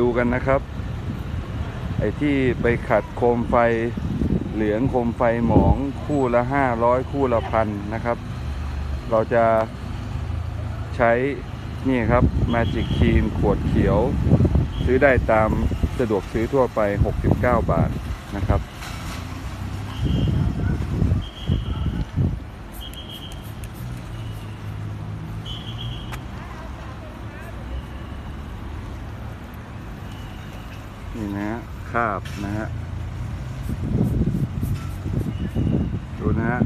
ดูกันนะครับ ไอ้ที่ไปขัดโคมไฟเหลืองโคมไฟหมองคู่ละห้าร้อยคู่ละพันนะครับ เราจะใช้นี่ครับ Magic Keen ขวดเขียว ซื้อได้ตามสะดวกซื้อทั่วไป 69 บาทนะครับ นี่นะฮะคาบนะฮะดูนะฮะ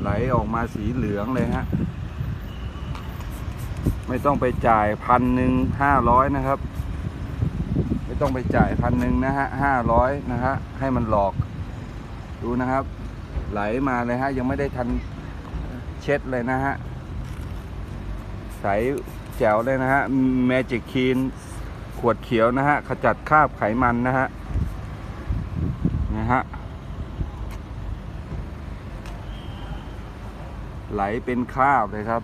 ไหลออกมาสีเหลืองเลยฮะไม่ต้องไปจ่ายพันหนึ่งห้าร้อยนะครับ ไม่ต้องไปจ่ายพันหนึ่งนะฮะห้าร้อยนะฮะให้มันหลอก ดูนะครับ ไหลมาเลยฮะยังไม่ได้ทันเช็ดเลยนะฮะใสแจ๋วเลยนะฮะ Magic Clean ขวดเขียวนะฮะ ขจัดคราบไขมันนะฮะ นะฮะ ไหลเป็นคราบเลยครับ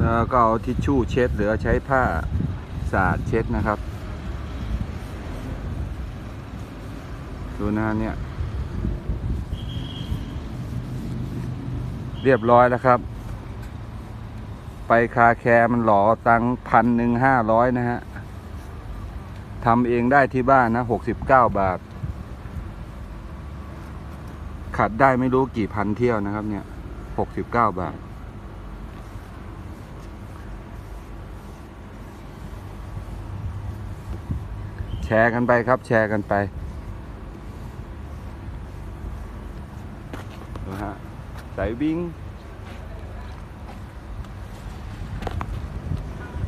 แล้วก็เอาทิชชู่เช็ดหรือใช้ผ้าสะอาดเช็ดนะครับ ดูนะฮะเนี่ย เรียบร้อยแล้วครับ ไปคาแคร์มันหล่อตังพันหนึ่งห้าร้อยนะฮะทำเองได้ที่บ้านนะหกสิบเก้าบาท ขัดได้ไม่รู้กี่พันเที่ยวนะครับเนี่ยหกสิบเก้าบาทแชร์กันไปครับแชร์กันไป đại.